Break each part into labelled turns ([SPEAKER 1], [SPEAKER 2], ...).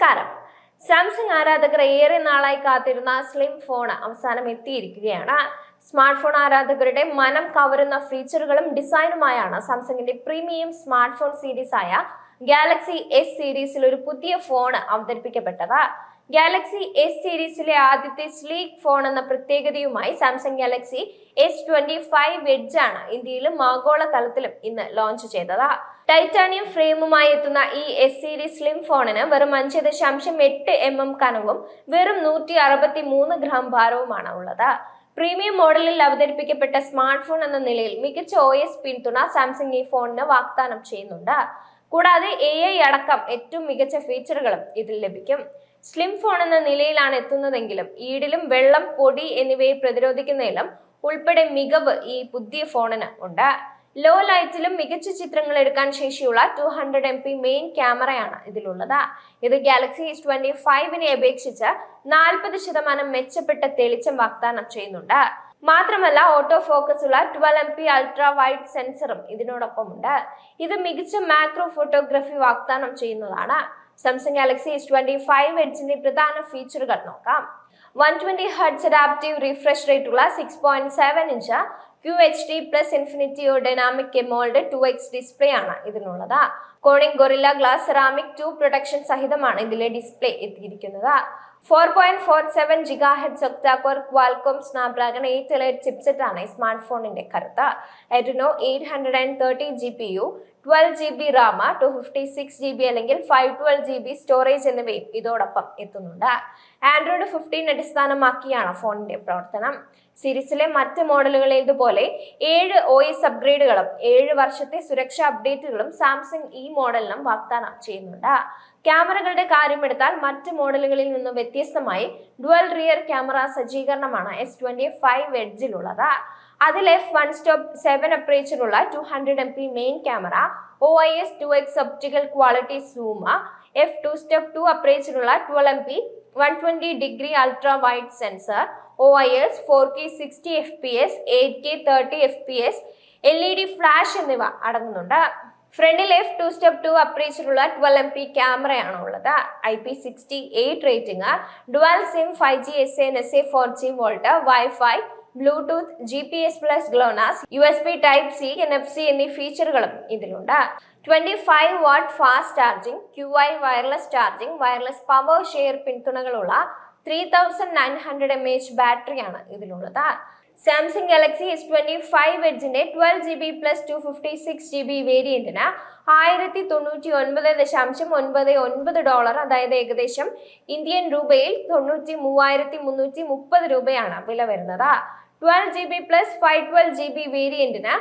[SPEAKER 1] നമസ്കാരം. സാംസങ് ആരാധകർ ഏറെ നാളായി കാത്തിരുന്ന സ്ലിം ഫോൺ അവസാനം എത്തിയിരിക്കുകയാണ്. സ്മാർട്ട് ഫോൺ ആരാധകരുടെ മനം കവരുന്ന ഫീച്ചറുകളും ഡിസൈനുമായാണ് സാംസങ്ങിന്റെ പ്രീമിയം സ്മാർട്ട് ഫോൺ സീരീസ് ആയ ഗാലക്സി എസ് സീരീസിൽ ഒരു പുതിയ ഫോൺ അവതരിപ്പിക്കപ്പെട്ടത്. ഗാലക്സി എസ് സീരീസിലെ ആദ്യത്തെ സ്ലീക്ക് ഫോൺ എന്ന പ്രത്യേകതയുമായി Samsung Galaxy S twenty five edge ആണ് ഇന്ത്യയിലും ആഗോള തലത്തിലും ഇന്ന് ലോഞ്ച് ചെയ്തത്. ടൈറ്റാനിയം ഫ്രെയിമുമായി എത്തുന്ന ഈ എസ് സീരീസ് സ്ലിം ഫോണിന് വെറും അഞ്ച് ദശാംശം എട്ട് എം എം കനവും വെറും നൂറ്റി അറുപത്തി മൂന്ന് ഗ്രാം ഭാരവുമാണ് ഉള്ളത്. പ്രീമിയം മോഡലിൽ അവതരിപ്പിക്കപ്പെട്ട സ്മാർട്ട് ഫോൺ എന്ന നിലയിൽ മികച്ച ഒ എസ് പിന്തുണ സാംസങ് ഈ ഫോണിന് വാഗ്ദാനം ചെയ്യുന്നുണ്ട്. കൂടാതെ എ ഐ അടക്കം ഏറ്റവും മികച്ച ഫീച്ചറുകളും ഇതിൽ ലഭിക്കും. സ്ലിം ഫോൺ എന്ന നിലയിലാണ് എത്തുന്നതെങ്കിലും ഈടിലും വെള്ളം പൊടി എന്നിവയെ പ്രതിരോധിക്കുന്നതിലും ഉൾപ്പെടെ മികവ് ഈ പുതിയ ഫോണിന് ഉണ്ട്. ലോ ലൈറ്റിലും മികച്ച ചിത്രങ്ങൾ എടുക്കാൻ ശേഷിയുള്ള two hundred M P main ക്യാമറയാണ് ഇതിലുള്ളത്. ഇത് ഗാലക്സി എസ് ട്വന്റി ഫൈവിനെ അപേക്ഷിച്ച് നാൽപ്പത് ശതമാനം മെച്ചപ്പെട്ട തെളിച്ചം വാഗ്ദാനം ചെയ്യുന്നുണ്ട്. മാത്രമല്ല ഓട്ടോ ഫോക്കസ് ഉള്ള twelve M P ultra wide സെൻസറും ഇതിനോടൊപ്പമുണ്ട്. ഇത് മികച്ച മാക്രോ ഫോട്ടോഗ്രാഫി വാഗ്ദാനം ചെയ്യുന്നതാണ്. Samsung Galaxy S twenty five എഡ്ജിന്റെ പ്രധാന ഫീച്ചറുകൾ നോക്കാം. One twenty hertz adaptive refresh rate ഉള്ള six point seven inch Q H D plus infinity O dynamic AMOLED two X display ആണ് ഇതിനുള്ളത്. Corning Gorilla glass ceramic two protection സഹിതമാണ് ഇതിലെ display എത്തിയിരിക്കുന്നത്. Four point four seven giga hertz octacore Qualcomm Snapdragon eight elite chipset ആണ് ഈ smart ഫോണിന്റെ കരുത്ത് Adreno eight hundred and thirty G P U twelve G B റാമ two fifty six G B അല്ലെങ്കിൽ five twelve G B storage എന്നിവയും ഇതോടൊപ്പം എത്തുന്നുണ്ട്. Android fifteen അടിസ്ഥാനമാക്കിയാണ് ഫോണിന്റെ പ്രവർത്തനം. സീരീസിലെ മറ്റ് മോഡലുകളേതുപോലെ ഏഴ് ഒ എസ് അപ്ഗ്രേഡുകളും ഏഴ് വർഷത്തെ സുരക്ഷാ അപ്ഡേറ്റുകളും സാംസങ് ഈ മോഡലിനും വാഗ്ദാനം ചെയ്യുന്നുണ്ട്. ക്യാമറകളുടെ കാര്യമെടുത്താൽ മറ്റ് മോഡലുകളിൽ നിന്നും വ്യത്യസ്തമായി ഡുവൽ റിയർ ക്യാമറ സജ്ജീകരണമാണ് എസ് ട്വന്റി ഫൈവ് എഡ്ജിലുള്ളത്. അതിൽ F one stop seven അപ്രേച്ചറുള്ള two hundred M P main camera O I S two X optical quality Zouma F two step two അപ്രേച്ചറുള്ള twelve M P one twenty degree ultra wide sensor O I S four K sixty F P S eight K thirty F P S L E D flash എന്നിവ അടങ്ങുന്നുണ്ട്. ഫ്രണ്ടിൽ F two step two അപ്രീച്ചിലുള്ള twelve M P ക്യാമറയാണ് ഉള്ളത് I P sixty eight rating. Dual SIM five G S N S A four G VoLTE wifi bluetooth G P S plus GLONASS U S B type C N F C എന്നീ ഫീച്ചറുകളും ഇതിലുണ്ട്. Twenty five watt fast charging Q I wireless charging wireless power share പിന്തുണകളുള്ള three thousand nine hundred M H ബാറ്ററിയാണ് ഇതിലുള്ളത്. Samsung Galaxy S twenty five എഡ്ജിന്റെ twelve G B plus two fifty six G B വേരിയന്റിന് ആയിരത്തി തൊണ്ണൂറ്റി ഒൻപത് ദശാംശം ഒൻപത് ഒൻപത് dollar അതായത് ഏകദേശം ഇന്ത്യൻ രൂപയിൽ തൊണ്ണൂറ്റി മൂവായിരത്തി മുന്നൂറ്റി മുപ്പത് രൂപയാണ് വില വരുന്നത്. Twelve G B plus five twelve G B വേരിയന്റിന്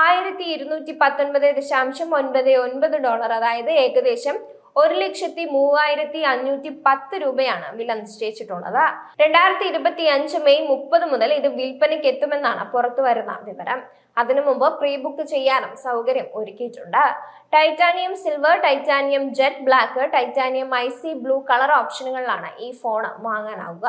[SPEAKER 1] ആയിരത്തി ഇരുന്നൂറ്റി പത്തൊൻപത് ദശാംശം ഒൻപത് ഒൻപത് ഡോളർ അതായത് ഏകദേശം ഒരു ലക്ഷത്തി മൂവായിരത്തി അഞ്ഞൂറ്റി പത്ത് രൂപയാണ് വില നിശ്ചയിച്ചിട്ടുള്ളത്. രണ്ടായിരത്തി ഇരുപത്തി അഞ്ച് മെയ് മുപ്പത് മുതൽ ഇത് വിൽപ്പനയ്ക്ക് എത്തുമെന്നാണ് പുറത്തു വരുന്ന വിവരം. അതിനു മുമ്പ് പ്രീ ബുക്ക് ചെയ്യാനും സൗകര്യം ഒരുക്കിയിട്ടുണ്ട്. Titanium silver titanium jet black titanium icy blue colour ഓപ്ഷനുകളിലാണ് ഈ ഫോൺ വാങ്ങാനാവുക.